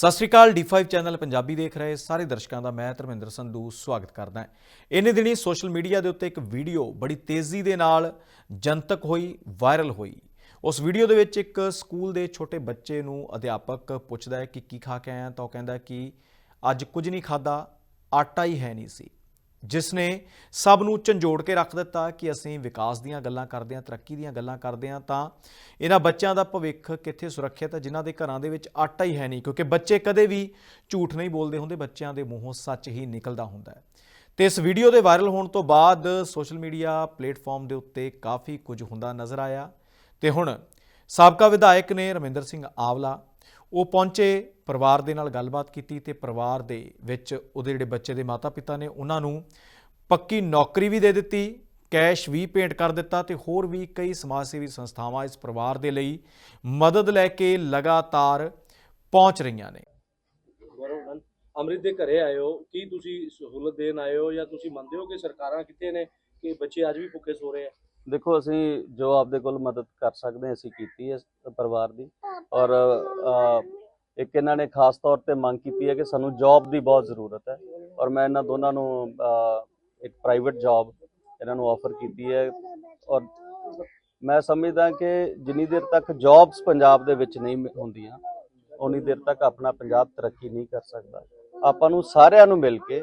ਸਤਿ ਸ਼੍ਰੀ ਅਕਾਲ D5 channel Punjabi ਦੇਖ ਰਹੇ ਸਾਰੇ ਦਰਸ਼ਕਾਂ ਦਾ, ਮੈਂ ਧਰਮਿੰਦਰ ਸੰਧੂ ਸਵਾਗਤ ਕਰਦਾ ਹਾਂ। ਇਹਨੇ ਦਿਨੀ ਸੋਸ਼ਲ ਮੀਡੀਆ ਦੇ ਉੱਤੇ ਇੱਕ ਵੀਡੀਓ ਬੜੀ ਤੇਜ਼ੀ ਦੇ ਨਾਲ ਜਨਤਕ ਹੋਈ, ਵਾਇਰਲ ਹੋਈ। ਉਸ ਵੀਡੀਓ ਦੇ ਵਿੱਚ ਇੱਕ ਸਕੂਲ ਦੇ ਛੋਟੇ ਬੱਚੇ ਨੂੰ ਅਧਿਆਪਕ ਪੁੱਛਦਾ ਹੈ ਕਿ ਕੀ ਖਾ ਕੇ ਆਇਆ? ਤਾਂ ਉਹ ਕਹਿੰਦਾ ਕਿ ਅੱਜ ਕੁਝ ਨਹੀਂ ਖਾਦਾ ਆਟਾ ਹੀ ਹੈ ਨਹੀਂ ਸੀ। ਜਿਸ ਨੇ ਸਭ ਨੂੰ ਝੰਜੋੜ ਕੇ ਰੱਖ ਦਿੱਤਾ ਕਿ ਅਸੀਂ ਵਿਕਾਸ ਦੀਆਂ ਗੱਲਾਂ ਕਰਦੇ ਹਾਂ, ਤਰੱਕੀ ਦੀਆਂ ਗੱਲਾਂ ਕਰਦੇ ਹਾਂ, ਤਾਂ ਇਹਨਾਂ ਬੱਚਿਆਂ ਦਾ ਭਵਿੱਖ ਕਿੱਥੇ ਸੁਰੱਖਿਅਤ ਹੈ, ਜਿਨ੍ਹਾਂ ਦੇ ਘਰਾਂ ਦੇ ਵਿੱਚ ਆਟਾ ਹੀ ਹੈ ਨਹੀਂ, ਕਿਉਂਕਿ ਬੱਚੇ ਕਦੇ ਵੀ ਝੂਠ ਨਹੀਂ ਬੋਲਦੇ ਹੁੰਦੇ, ਬੱਚਿਆਂ ਦੇ ਮੂੰਹੋਂ ਸੱਚ ਹੀ ਨਿਕਲਦਾ ਹੁੰਦਾ ਹੈ। ਤੇ ਇਸ ਵੀਡੀਓ ਦੇ ਵਾਇਰਲ ਹੋਣ ਤੋਂ ਬਾਅਦ ਸੋਸ਼ਲ ਮੀਡੀਆ ਪਲੇਟਫਾਰਮ ਦੇ ਉੱਤੇ ਕਾਫੀ ਕੁਝ ਹੁੰਦਾ ਨਜ਼ਰ ਆਇਆ। ਤੇ ਹੁਣ ਸਾਬਕਾ ਵਿਧਾਇਕ ਨੇ ਰਮਿੰਦਰ ਸਿੰਘ ਆਵਲਾ ਉਹ ਪਹੁੰਚੇ, ਪਰਿਵਾਰ ਦੇ ਨਾਲ ਗੱਲਬਾਤ ਕੀਤੀ ਤੇ ਪਰਿਵਾਰ ਦੇ ਵਿੱਚ ਉਹਦੇ ਜਿਹੜੇ ਬੱਚੇ ਦੇ ਮਾਤਾ-ਪਿਤਾ ਨੇ, ਉਹਨਾਂ ਨੂੰ ਪੱਕੀ ਨੌਕਰੀ ਵੀ ਦੇ ਦਿੱਤੀ, ਕੈਸ਼ ਵੀ ਭੇਂਟ ਕਰ ਦਿੱਤਾ ਤੇ ਹੋਰ ਵੀ ਕਈ ਸਮਾਜ ਸੇਵੀ ਸੰਸਥਾਵਾਂ ਇਸ ਪਰਿਵਾਰ ਦੇ ਲਈ ਮਦਦ ਲੈ ਕੇ ਲਗਾਤਾਰ ਪਹੁੰਚ ਰਹੀਆਂ ਨੇ। ਗੌਰਵ ਅੰਮ੍ਰਿਤ ਦੇ ਘਰੇ ਆਏ ਹੋ, ਕੀ ਤੁਸੀਂ ਸਹੂਲਤ ਦੇਣ ਆਏ ਹੋ ਜਾਂ ਤੁਸੀਂ ਮੰਨਦੇ ਹੋ ਕਿ ਸਰਕਾਰਾਂ ਕਿੱਥੇ ਨੇ ਕਿ ਬੱਚੇ ਅੱਜ ਵੀ ਭੁੱਖੇ ਸੋ ਰਹੇ ਆ? ਦੇਖੋ, ਅਸੀਂ ਜੋ ਆਪਦੇ ਕੋਲ ਮਦਦ ਕਰ ਸਕਦੇ ਹਾਂ, ਅਸੀਂ ਕੀਤੀ ਹੈ ਪਰਿਵਾਰ ਦੀ। ਔਰ ਇੱਕ ਇਹਨਾਂ ਨੇ ਖਾਸ ਤੌਰ ਤੇ ਮੰਗ ਕੀਤੀ ਹੈ ਕਿ ਸਾਨੂੰ ਜੌਬ ਦੀ ਬਹੁਤ ਜ਼ਰੂਰਤ ਹੈ। ਔਰ ਮੈਂ ਇਹਨਾਂ ਦੋਨਾਂ ਨੂੰ ਇੱਕ ਪ੍ਰਾਈਵੇਟ ਜੌਬ ਇਹਨਾਂ ਨੂੰ ਆਫਰ ਕੀਤੀ ਹੈ। ਔਰ ਮੈਂ ਸਮਝਦਾ ਕਿ ਜਿੰਨੀ ਦੇਰ ਤੱਕ ਜੌਬਸ ਪੰਜਾਬ ਦੇ ਵਿੱਚ ਨਹੀਂ ਹੁੰਦੀਆਂ ਉਨੀ ਦੇਰ ਤੱਕ ਆਪਣਾ ਪੰਜਾਬ ਤਰੱਕੀ ਨਹੀਂ ਕਰ ਸਕਦਾ। ਆਪਾਂ ਨੂੰ ਸਾਰਿਆਂ ਨੂੰ ਮਿਲ ਕੇ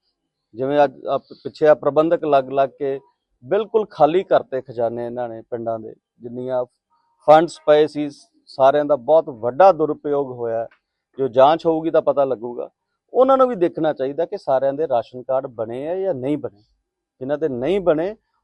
ਜਿਵੇਂ ਅੱਜ ਆਹ ਪਿੱਛੇ ਆ ਪ੍ਰਬੰਧਕ ਲੱਗ ਲੱਗ ਕੇ ਬਿਲਕੁਲ ਖਾਲੀ ਕਰਤੇ ਖਜ਼ਾਨੇ ਇਹਨਾਂ ਨੇ ਪਿੰਡਾਂ ਦੇ, ਜਿੰਨੀਆਂ ਫੰਡਸ ਪਏ ਸੀ, ਸਾਰਿਆਂ ਦਾ ਬਹੁਤ ਵੱਡਾ ਦੁਰਉਪਯੋਗ ਹੋਇਆ ਜੋ ਜਾਂਚ ਹੋਊਗੀ ਤਾਂ ਪਤਾ ਲੱਗੂਗਾ। ਉਹਨਾਂ ਨੂੰ ਵੀ ਦੇਖਣਾ ਚਾਹੀਦਾ ਕਿ ਸਾਰਿਆਂ ਦੇ ਰਾਸ਼ਨ ਕਾਰਡ ਬਣੇ ਆ ਜਾਂ ਨਹੀਂ ਬਣੇ। ਜਿਨ੍ਹਾਂ ਦੇ ਨਹੀਂ ਬਣੇ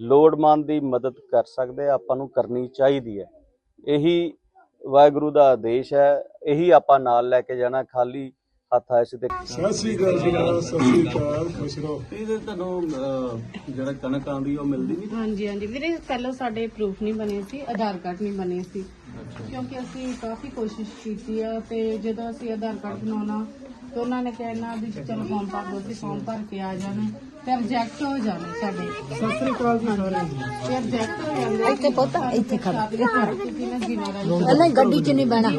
ਲੋੜਵੰਦ ਦੀ ਮਦਦ ਕਰ ਸਕਦੇ ਆਪਾਂ ਨੂੰ ਕਰਨੀ ਚਾਹੀਦੀ ਹੈ। ਇਹੀ ਵਾਹਿਗੁਰੂ ਦਾ ਆਦੇਸ਼ ਹੈ ਇਹੀ ਆਪਾਂ ਨਾਲ ਲੈ ਕੇ ਜਾਣਾ ਖਾਲੀ ਹੱਥ ਆਏ ਸੀ ਤੇ ਸਤਿ ਸ੍ਰੀ ਅਕਾਲ ਜੀ ਸਤਿ ਸ੍ਰੀ ਅਕਾਲ ਖੁਸ਼ ਰਹੋ। ਇਹਦੇ ਤੁਹਾਨੂੰ ਜਿਹੜਾ ਕਣਕ ਆਉਂਦੀ ਉਹ ਮਿਲਦੀ ਨਹੀਂ? ਹਾਂਜੀ ਹਾਂਜੀ। ਵੀਰੇ ਪਹਿਲਾਂ ਸਾਡੇ ਪ੍ਰੂਫ ਨਹੀਂ ਬਣੇ ਸੀ ਆਧਾਰ ਕਾਰਡ ਨਹੀਂ ਬਣੇ ਸੀ। ਕਿਉਂਕਿ ਅਸੀਂ ਕਾਫੀ ਕੋਸ਼ਿਸ਼ ਕੀਤੀ ਆ ਤੇ ਜਦੋਂ ਅਸੀਂ ਆਧਾਰ ਕਾਰਡ ਬਣਾਉਣਾ ਤੇ ਉਹਨਾਂ ਨੇ ਕਹਿਣਾ ਵੀ ਚਲੋ ਫਾਰਮ ਭਰ ਦਿਓ ਅਸੀਂ ਫਾਰਮ ਭਰ ਕੇ ਆ ਜਾਣਾ। ਤੇ ਰਿਜੈਕਟ ਹੋ ਜਾਣੇ ਸਾਡੇ ਸਤਿ ਸ੍ਰੀ ਅਕਾਲ ਜੀ ਸਾਰਿਆਂ ਨੂੰ ਤੇ ਰਿਜੈਕਟ ਹੋ ਜਾਂਦੇ ਇੱਥੇ ਪੁੱਤ ਇੱਥੇ ਖੜਾ ਨਹੀਂ ਗੱਡੀ 'ਚ ਨਹੀਂ ਬਹਿਣਾ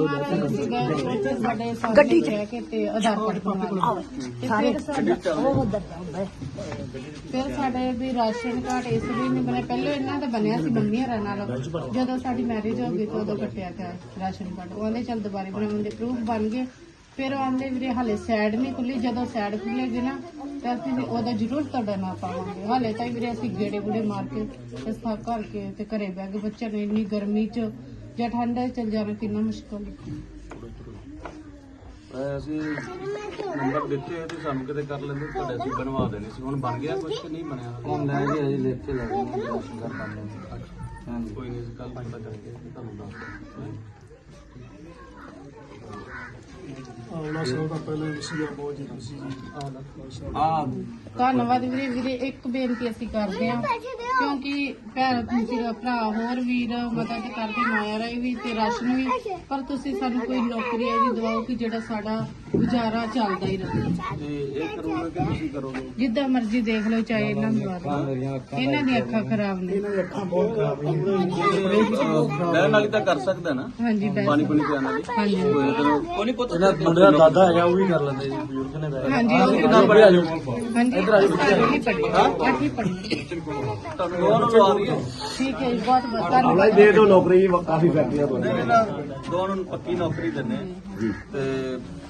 ਸਾਡੇ ਗੱਡੀ ਚ ਰਹਿ ਕੇ ਤੇ ਆਧਾਰ ਕਾਰਡ ਬਣਵਾ ਤੇ ਫਿਰ ਸਾਡਾ ਉਹ ਉਧਰ ਜਾਂਦਾ ਫਿਰ ਸਾਡੇ ਵੀ ਰਾਸ਼ਨ ਕਾਰਡ ਇਸ ਲਈ ਨਹੀਂ ਬਣਿਆ ਪਹਿਲਾਂ ਇਹਨਾਂ ਦਾ ਬਣਿਆ ਸੀ ਮੰਮੀ ਹਰਾਂ ਨਾਲ ਜਦੋਂ ਸਾਡੀ ਮੈਰਿਜ ਹੋ ਗਈ ਤਾਂ ਉਦੋਂ ਕੱਟਿਆ ਗਿਆ ਰਾਸ਼ਨ ਕਾਰਡ ਉਹਦੇ ਚੱਲ ਦੁਬਾਰੇ ਬਣਾਉਂਦੇ ਪ੍ਰੂਫ ਬਣ ਗਏ ਫਿਰ ਆਂਦੇ ਵੀਰੇ ਹਾਲੇ ਸਾਈਡ ਨਹੀਂ ਖੁੱਲੀ ਜਦੋਂ ਸਾਈਡ ਖੁੱਲੇਗੀ ਨਾ ਤਾਂ ਅਸੀਂ ਵੀ ਉਹਦਾ ਜ਼ਰੂਰ ਤੁਹਾਡਾ ਨਾਂ ਪਾਵਾਂਗੇ। ਹਾਲੇ ਤਾਂ ਵੀਰੇ ਅਸੀਂ ਗੇੜੇ ਗੁੜੇ ਮਾਰ ਕੇ ਤੇ ਸਾਫ਼ ਕਰਕੇ ਤੇ ਘਰੇ ਬਹਿ ਕੇ ਬੱਚੇ ਨੂੰ ਇੰਨੀ ਗਰਮੀ 'ਚ ਜਾਂ ਠੰਡਾ 'ਚ ਚੱਲ ਜਾਣਾ ਕਿੰਨਾ ਮੁਸ਼ਕਲ। ਹੈ ਅਸੀਂ ਨੰਬਰ ਦਿੱਤੇ ਤੇ ਸਾਨੂੰ ਕਿਤੇ ਕਰ ਲੈਂਦੇ ਤੁਹਾਡੇ ਅਸੀਂ ਬਣਵਾ ਦੇਣੇ ਸੀ। ਹੁਣ ਬਣ ਗਿਆ ਕੁਝ ਨਹੀਂ ਬਣਿਆ? ਲੈ ਜੀ ਅਜੇ ਲਿਖ ਕੇ ਲੈ ਕੋਈ ਨਹੀਂ ਕੱਲ ਪਤਾ ਕਰਾਂਗੇ ਤੁਹਾਨੂੰ ਦੱਸ ਦਿਆਂਗੇ। ਆਉਣਾ ਸਭ ਤੋਂ ਪਹਿਲੇ ਵਿਸ਼ੀ ਆ ਬਹੁਤ ਜੀ ਤੁਸੀਂ ਜੀ ਆ ਧੰਨਵਾਦ ਵੀਰੇ ਵੀਰੇ ਇੱਕ ਬੇਨਤੀ ਅਸੀਂ ਕਰਦੇ ਹਾਂ ਕਿਉਂਕਿ ਭੈਣ ਜਿਹੜਾ ਭਰਾ ਹੋਰ ਵੀਰ ਮਦਦ ਕਰਦੇ ਮਾਇਆ ਰਾਈ ਵੀ ਤੇ ਰਾਸ਼ਨ ਵੀ ਪਰ ਤੁਸੀਂ ਸਾਨੂੰ ਕੋਈ ਨੌਕਰੀ ਇਹਦੀ ਦਵਾਓ ਕਿ ਜਿਹੜਾ ਸਾਡਾ ਗੁਜ਼ਾਰਾ ਚੱਲਦਾ ਹੀ ਰਹੇ। ਤੇ ਇਹ ਕਰੋਗੇ ਕਿ ਤੁਸੀਂ ਕਰੋਗੇ? ਜਿੱਦਾਂ ਮਰਜ਼ੀ ਦੇਖ ਲਓ ਚਾਹੇ ਇਹਨਾਂ ਨੂੰ ਇਹਨਾਂ ਦੀਆਂ ਅੱਖਾਂ ਖਰਾਬ ਨੇ। ਅੱਖਾਂ ਬਹੁਤ ਖਰਾਬ ਨੇ। ਲੈਣ ਵਾਲੀ ਤਾਂ ਕਰ ਸਕਦਾ ਨਾ। ਹਾਂਜੀ ਪਾਣੀ ਪੁਣੀ ਪਿਆਣ ਹਾਂਜੀ ਕੋਈ ਨਹੀਂ ਪੁੱਤ ਮੁੰਡੇ ਦਾ ਦਾਦਾ ਹੈਗਾ ਉਹ ਵੀ ਕਰ ਲੈਂਦੇ ਜੀ ਬਜ਼ੁਰਗ ਨੇ ਦਾ ਹਾਂਜੀ ਕਿੰਨਾ ਪੜਿਆ ਜੋ ਹਾਂਜੀ ਅੱਠਵੀਂ ਪੜ੍ਹੀ ਅੱਠਵੀਂ ਪੜ੍ਹੀ। ਤੁਹਾਨੂੰ ਦੋਨੋਂ ਲਵਾ ਦਈਏ ਠੀਕ ਹੈ ਬਹੁਤ ਬਹੁਤ ਧੰਨਵਾਦ। ਦੇ ਦਿਓ ਨੌਕਰੀ ਕਾਫੀ ਫੈਕਟਰੀਆਂ ਤੋਂ ਨਹੀਂ ਨਹੀਂ ਨਾ ਦੋਵਾਂ ਨੂੰ ਪੱਕੀ ਨੌਕਰੀ ਦਿੰਨੇ ਤੇ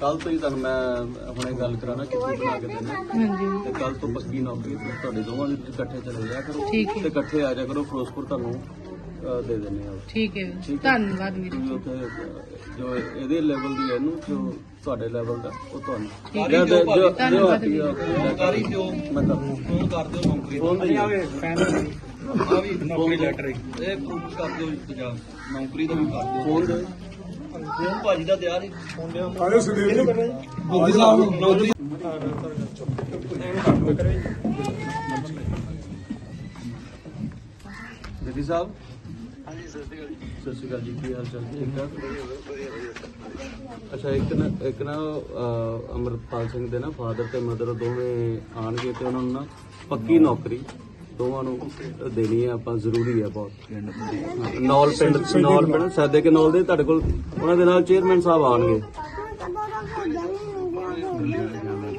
ਕੱਲ ਤੋਂ ਹੀ ਤੁਹਾਨੂੰ ਮੈਂ ਹੁਣੇ ਗੱਲ ਕਰਾਣਾ ਕਿੱਥੇ ਬਣਾ ਕੇ ਦੇਣਾ ਹਾਂਜੀ। ਤੇ ਕੱਲ ਤੋਂ ਪੱਕੀ ਨੌਕਰੀ ਤੇ ਤੁਹਾਡੇ ਦੋਵਾਂ ਦੀ ਇਕੱਠੇ ਚਲੇ ਜਾਇਆ ਕਰੋ ਹੈ। ਤੇ ਇਕੱਠੇ ਆ ਜਾਇਆ ਕਰੋ ਫਿਰੋਜ਼ਪੁਰ ਤੁਹਾਨੂੰ ਅਹ, ਦੇ ਦਿੰਨੇ ਆ ਠੀਕ ਹੈ। ਵੀਰੇ। ਧੰਨਵਾਦ ਵੀਰੇ ਤੁਸੀਂ ਉੱਥੇ ਜੋ ਇਹਦੇ ਲੈਵਲ ਦੀ ਹੈ ਇਹਨੂੰ ਜੋ ਤੁਹਾਡੇ ਲੈਵਲ ਦਾ ਉਹ ਤੁਹਾਨੂੰ। ਠੀਕ ਜੋ- ਜੋ- ਜੋ- ਧੰਨਵਾਦ ਜੋ- ਜਾਣਕਾਰੀ ਦਿਓ ਮੈਂ ਫੋਨ ਕਰ ਦਿਓ ਨੌਕਰੀ ਫੋਨ ਦੇ। ਆਵੇ ਫੈਨ ਆ। ਵੀ ਨੌਕਰੀ ਲੈਟਰ ਇਹ ਪ੍ਰੂਫ ਕਰ ਦਿਓ ਇੰਤਜ਼ਾਮ ਨੌਕਰੀ ਦਾ ਵੀ ਕਰ ਦਿਓ। ਫੋਨ ਦੇ। ਫੋਨ ਭਾਜੀ ਦਾ ਦਿਆ ਜੀ। ਆਲੇ ਸੁਦੇਵ ਜੀ? ਭਾਜੀ ਸਾਹਿਬ ਨੌਕਰੀ ਜੱਦੀ ਸਾਹਿਬ। ਹਾਂਜੀ ਸਤਿ ਸ਼੍ਰੀ ਅਕਾਲ ਜੀ ਕੀ ਹਾਲ ਚਾਲ? ਠੀਕ ਠਾਕ? ਅੱਛਾ ਇੱਕ ਨਾ ਇੱਕ ਨਾ ਅਹ, ਅੰਮ੍ਰਿਤਪਾਲ ਸਿੰਘ ਦੇ ਨਾ ਫਾਦਰ ਤੇ ਮਦਰ ਦੋਵੇਂ ਆਣਗੇ ਤੇ ਉਹਨਾਂ ਨੂੰ ਨਾ ਪੱਕੀ ਨੌਕਰੀ ਦੋਵਾਂ ਨੂੰ ਦੇਣੀ ਹੈ ਆਪਾਂ ਜ਼ਰੂਰੀ ਹੈ ਬਹੁਤ। ਨੌਲ ਪਿੰਡ ਨੌਲ ਪਿੰਡ ਸਾਦੇ ਕੇ ਨੌਲ ਦੇ ਤੁਹਾਡੇ ਕੋਲ ਉਹਨਾਂ ਦੇ ਨਾਲ ਚੇਅਰਮੈਨ ਸਾਹਿਬ ਆਣਗੇ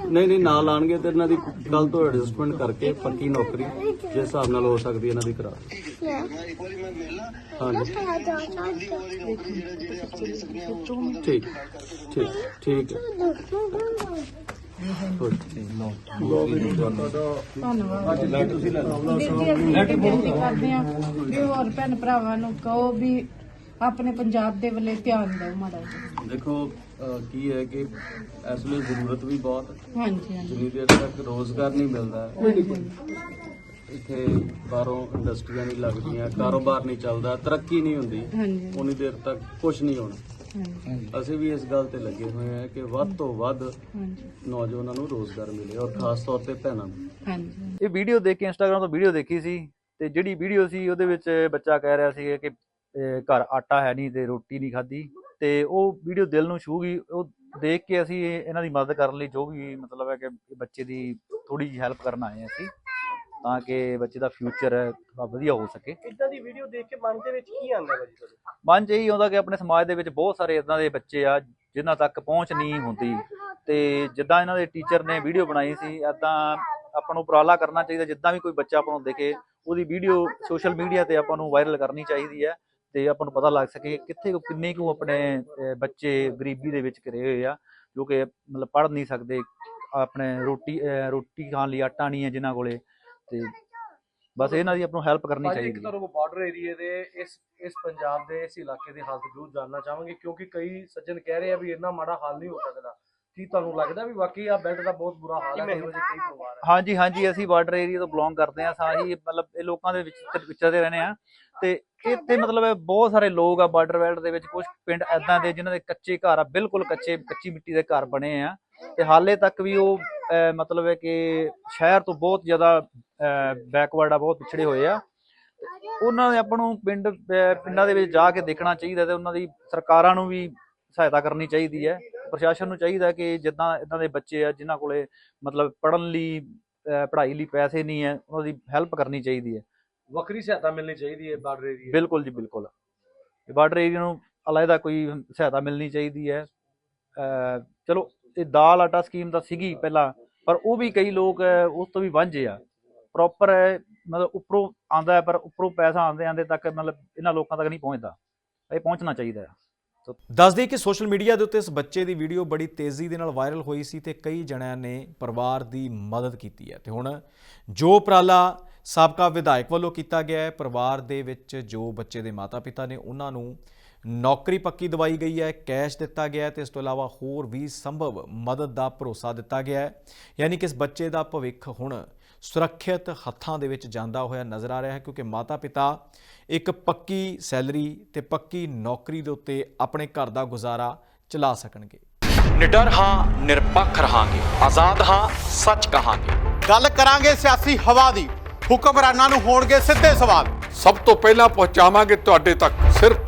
ਨਹੀਂ ਨਹੀਂ ਨਾਲ ਆਣਗੇ ਤੇ ਇਹਨਾਂ ਦੀ ਕੱਲ ਤੋਂ ਐਡਜਸਟਮੈਂਟ ਕਰਕੇ ਪੱਕੀ ਨੌਕਰੀ। ਜਿਸ ਹਿਸਾਬ ਨਾਲ ਹੋ ਸਕਦੀ ਇਹਨਾਂ ਦੀ ਕਰਾ। ਹਾਂਜੀ। ਠੀਕ ਠੀਕ ਠੀਕ ਹੈ ਹੋਰ। ਧੰਨਵਾਦ ਵੀਰ ਜੀ। ਅਸੀਂ ਇਹ ਬੇਨਤੀ ਕਰਦੇ ਹਾਂ ਵੀ ਹੋਰ। ਭੈਣ ਭਰਾਵਾਂ ਨੂੰ ਕਹੋ ਵੀ ਆਪਣੇ ਪੰਜਾਬ ਦੇ ਵੱਲੇ ਧਿਆਨ ਦਿਓ ਮਾੜਾ ਜਿਹਾ। ਦੇਖੋ ਅਹ, ਕੀ ਹੈ ਕਿ ਇਸ ਲਈ ਜ਼ਰੂਰਤ ਵੀ ਬਹੁਤ ਹੈ। ਹਾਂਜੀ ਹਾਂਜੀ। ਜਿੰਨੀ ਦੇਰ ਤੱਕ ਰੋਜ਼ਗਾਰ ਨਹੀਂ ਮਿਲਦਾ ਇੱਥੇ ਬਾਹਰੋਂ ਇੰਡਸਟਰੀਆਂ ਨਹੀਂ ਲੱਗਦੀਆਂ ਕਾਰੋਬਾਰ ਨਹੀਂ ਚੱਲਦਾ ਤਰੱਕੀ ਨਹੀਂ ਹੁੰਦੀ ਹਾਂਜੀ। ਉਨੀ ਦੇਰ ਤੱਕ ਕੁਝ ਨਹੀਂ ਹੋਣਾ। ਹਾਂਜੀ। ਅਸੀਂ ਵੀ ਇਸ ਗੱਲ ਤੇ ਲੱਗੇ ਹੋਏ ਹਾਂ ਕਿ ਵੱਧ ਤੋਂ ਵੱਧ ਹਾਂਜੀ। ਨੌਜਵਾਨਾਂ ਨੂੰ ਰੋਜ਼ਗਾਰ ਮਿਲੇ ਔਰ ਖਾਸ ਤੌਰ ਤੇ ਭੈਣਾਂ ਨੂੰ। ਹਾਂਜੀ। ਇਹ ਵੀਡੀਓ ਦੇਖ ਕੇ ਇੰਸਟਾਗ੍ਰam ਤੋਂ ਵੀਡੀਓ ਦੇਖੀ ਸੀ ਤੇ ਜਿਹੜੀ ਵੀਡੀਓ ਸੀ ਉਹਦੇ ਵਿੱਚ ਬੱਚਾ ਕਹਿ ਰਿਹਾ ਸੀ ਕਿ ਅਹ, ਘਰ ਆਟਾ ਹੈ ਨਹੀਂ ਤੇ ਰੋਟੀ ਨਹੀਂ ਖਾਧੀ ਤੇ ਉਹ ਵੀਡੀਓ ਦਿਲ ਨੂੰ ਛੂ ਗਈ। ਉਹ ਦੇਖ ਕੇ ਅਸੀਂ ਇਹ- ਇਹਨਾਂ ਦੀ ਮਦਦ ਕਰਨ ਲਈ ਜੋ ਵੀ ਮਤਲਬ ਹੈ ਕਿ ਬੱਚੇ ਦੀ ਥੋੜੀ ਜਿਹੀ ਹੈਲਪ ਕਰਨ ਆਏ ਹਾਂ ਅਸੀਂ। ਤਾਂ ਕਿ ਬੱਚੇ ਦਾ ਫਿਊਚਰ ਵਧੀਆ ਹੋ ਸਕੇ। ਇਦਾਂ ਦੀ ਵੀਡੀਓ ਦੇਖ ਕੇ ਮਨ ਦੇ ਵਿੱਚ ਕੀ ਆਉਂਦਾ ਭਾਜੀ ਤੁਹਾਡੇ? ਮਨ 'ਚ ਇਹੀ ਆਉਂਦਾ ਕਿ ਆਪਣੇ ਸਮਾਜ ਦੇ ਵਿੱਚ ਬਹੁਤ ਸਾਰੇ ਇਦਾਂ ਦੇ ਬੱਚੇ ਆ ਜਿਨ੍ਹਾਂ ਤੱਕ ਪਹੁੰਚ ਨਹੀਂ ਹੁੰਦੀ। ਤੇ ਜਿੱਦਾਂ ਇਹਨਾਂ ਦੇ ਟੀਚਰ ਨੇ ਵੀਡੀਓ ਬਣਾਈ ਸੀ ਇਦਾਂ ਆਪਾਂ ਨੂੰ ਉਪਰਾਲਾ ਕਰਨਾ ਚਾਹੀਦਾ ਜਿੱਦਾਂ ਵੀ ਕੋਈ ਬੱਚਾ ਆਪਾਂ ਨੂੰ ਦੇਖੇ ਉਹਦੀ ਵੀਡੀਓ ਸੋਸ਼ਲ ਮੀਡੀਆ ਤੇ ਆਪਾਂ ਨੂੰ ਵਾਇਰਲ ਕਰਨੀ ਚਾਹੀਦੀ ਹੈ ਤੇ ਆਪਾਂ ਨੂੰ ਪਤਾ ਲੱਗ ਸਕੇ ਕਿੱਥੇ ਕਿੰਨੇ ਕੁ ਆਪਣੇ ਬੱਚੇ ਗਰੀਬੀ ਦੇ ਵਿੱਚ ਘਿਰੇ ਹੋਏ ਆ ਜੋ ਕਿ ਮਤਲਬ ਪੜ੍ਹ ਨਹੀਂ ਸਕਦੇ ਆਪਣੇ ਰੋਟੀ ਰੋਟੀ ਖਾਣ ਲਈ ਆਟਾ ਨਹੀਂ ਹੈ ਜਿਨ੍ਹਾਂ ਕੋਲੇ। ਤੇ ਬਸ ਇਹਨਾਂ ਦੀ ਆਪਾਂ ਨੂੰ ਹੈਲਪ ਕਰਨੀ ਭਾਜੀ ਇੱਕ ਚਾਹੀਦੀ ਹੈ। ਤੁਹਾਨੂੰ ਬਾਰਡਰ ਏਰੀਏ ਦੇ ਇਸ ਇਸ ਪੰਜਾਬ ਦੇ ਇਸ ਇਲਾਕੇ ਦੀ ਹਾਲਤ ਜ਼ਰੂਰ ਜਾਨਣਾ ਚਾਹਾਂਗੇ ਕਿਉਂਕਿ ਕਈ ਸੱਜਣ ਕਹਿ ਰਹੇ ਆ ਵੀ ਇੰਨਾ ਮਾੜਾ ਹਾਲ ਨਹੀਂ ਹੋ ਸਕਦਾ। ਕੀ ਤੁਹਾਨੂੰ ਲੱਗਦਾ ਵੀ ਵਾਕਈ ਆ ਬੈਲਟ ਦਾ ਬਹੁਤ ਬੁਰਾ ਹਾਲ ਹੈ ਇਹੋ ਜਿਹੇ ਕਈ ਪਰਿਵਾਰ ਹੈ ਹਾਂਜੀ ਹਾਂਜੀ ਅਸੀਂ ਬਾਰਡਰ ਏਰੀਆ ਤੋਂ ਬਿਲੋਂਗ ਕਰਦੇ ਹਾਂ ਸਾਹੀ ਮਤਲਬ ਇਹ ਲੋਕਾਂ ਦੇ ਵਿੱਚ ਵਿਚਰਦੇ ਰਹਿੰਦੇ ਆ ਤੇ ਇੱਥੇ ਮਤਲਬ ਇਹ ਬਹੁਤ ਸਾਰੇ ਲੋਕ ਆ ਬਾਰਡਰ ਬੈਲਟ ਦੇ ਵਿੱਚ ਕੁਝ ਪਿੰਡ ਐਦਾਂ ਦੇ ਜਿਨ੍ਹਾਂ ਦੇ ਕੱਚੇ ਘਰ ਆ ਬਿਲਕੁਲ ਕੱਚੇ ਕੱਚੀ ਮਿੱਟੀ ਦੇ ਘਰ ਬਣੇ ਆ। ਤੇ ਹਾਲੇ ਤੱਕ ਵੀ ਉਹ ਮਤਲਬ ਹੈ ਕਿ ਸ਼ਹਿਰ ਤੋਂ ਬਹੁਤ ਜ਼ਿਆਦਾ ਬੈਕਵਰਡ ਆ ਬਹੁਤ ਪਿਛੜੇ ਹੋਏ ਆ। ਉਹਨਾਂ ਦੇ ਆਪਾਂ ਨੂੰ ਪਿੰਡ ਪਿੰਡਾਂ ਦੇ ਵਿੱਚ ਜਾ ਕੇ ਦੇਖਣਾ ਚਾਹੀਦਾ ਤੇ ਉਹਨਾਂ ਦੀ ਸਰਕਾਰਾਂ ਨੂੰ ਵੀ ਸਹਾਇਤਾ ਕਰਨੀ ਚਾਹੀਦੀ ਹੈ। ਪ੍ਰਸ਼ਾਸਨ ਨੂੰ ਚਾਹੀਦਾ ਕਿ ਜਿੱਦਾਂ ਇਦਾਂ ਦੇ ਬੱਚੇ ਆ ਜਿਨ੍ਹਾਂ ਕੋਲੇ ਮਤਲਬ ਪੜਨ ਲਈ ਪੜ੍ਹਾਈ ਲਈ ਪੈਸੇ ਨਹੀਂ ਹੈ ਉਹਨਾਂ ਦੀ ਹੈਲਪ ਕਰਨੀ ਚਾਹੀਦੀ ਹੈ। ਵੱਖਰੀ ਸਹਾਇਤਾ ਮਿਲਣੀ ਚਾਹੀਦੀ ਹੈ ਬਾਰਡਰ ਏਰੀਆ ਬਿਲਕੁਲ ਜੀ ਬਿਲਕੁਲ। ਬਾਰਡਰ ਏਰੀਆ ਨੂੰ ਅਲਾਇਦਾ ਕੋਈ ਸਹਾਇਤਾ ਮਿਲਣੀ ਚਾਹੀਦੀ ਹੈ। ਚਲੋ ਇਹ ਦਾਲ ਆਟਾ ਸਕੀਮ ਤਾਂ ਸੀਗੀ ਪਹਿਲਾਂ, ਪਰ ਉਹ ਵੀ ਕਈ ਲੋਕ ਉਸ ਤੋਂ ਵੀ ਵਾਂਝੇ ਆ। ਪ੍ਰੋਪਰ ਮਤਲਬ ਉੱਪਰੋਂ ਆਂਦਾ ਹੈ, ਪਰ ਉੱਪਰੋਂ ਪੈਸਾ ਆਂਦੇ ਆਂਦੇ ਤੱਕ ਮਤਲਬ ਇਹਨਾਂ ਲੋਕਾਂ ਤੱਕ ਨਹੀਂ ਪਹੁੰਚਦਾ। ਇਹ ਪਹੁੰਚਣਾ ਚਾਹੀਦਾ ਹੈ। ਦੱਸ ਦਈਏ ਕਿ ਸੋਸ਼ਲ ਮੀਡੀਆ ਦੇ ਉੱਤੇ ਇਸ ਬੱਚੇ ਦੀ ਵੀਡੀਓ ਬੜੀ ਤੇਜ਼ੀ ਦੇ ਨਾਲ ਵਾਇਰਲ ਹੋਈ ਸੀ ਤੇ ਕਈ ਜਣਿਆਂ ਨੇ ਪਰਿਵਾਰ ਦੀ ਮਦਦ ਕੀਤੀ ਹੈ। ਤੇ ਹੁਣ ਜੋ ਉਪਰਾਲਾ ਸਾਬਕਾ ਵਿਧਾਇਕ ਵੱਲੋਂ ਕੀਤਾ ਗਿਆ ਹੈ, ਪਰਿਵਾਰ ਦੇ ਵਿੱਚ ਜੋ ਬੱਚੇ ਦੇ ਮਾਤਾ-ਪਿਤਾ ਨੇ, ਉਹਨਾਂ ਨੂੰ ਨੌਕਰੀ ਪੱਕੀ ਦਵਾਈ ਗਈ ਹੈ ਕੈਸ਼ ਦਿੱਤਾ ਗਿਆ ਹੈ ਤੇ ਇਸ ਤੋਂ ਇਲਾਵਾ ਹੋਰ ਵੀ ਸੰਭਵ ਮਦਦ ਦਾ ਭਰੋਸਾ ਦਿੱਤਾ ਗਿਆ ਹੈ। ਯਾਨੀ ਕਿ ਇਸ ਬੱਚੇ ਦਾ ਭਵਿੱਖ ਹੁਣ ਸੁਰੱਖਿਅਤ ਹੱਥਾਂ ਦੇ ਵਿੱਚ ਜਾਂਦਾ ਹੋਇਆ ਨਜ਼ਰ ਆ ਰਿਹਾ ਹੈ ਕਿਉਂਕਿ ਮਾਤਾ-ਪਿਤਾ ਇੱਕ ਪੱਕੀ ਸੈਲਰੀ ਤੇ ਪੱਕੀ ਨੌਕਰੀ ਦੇ ਉੱਤੇ ਆਪਣੇ ਘਰ ਦਾ ਗੁਜ਼ਾਰਾ ਚਲਾ ਸਕਣਗੇ। ਨਿਡਰ ਹਾਂ ਨਿਰਪੱਖ ਰਹਾਂਗੇ। ਆਜ਼ਾਦ ਹਾਂ ਸੱਚ ਕਹਾਂਗੇ। ਗੱਲ ਕਰਾਂਗੇ ਸਿਆਸੀ ਹਵਾ ਦੀ। ਹੁਕਮਰਾਨਾਂ ਨੂੰ ਹੋਣਗੇ ਸਿੱਧੇ ਸਵਾਲ। ਸਭ ਤੋਂ ਪਹਿਲਾਂ ਪਹੁੰਚਾਵਾਂਗੇ ਤੁਹਾਡੇ ਤੱਕ ਸਿਰਫ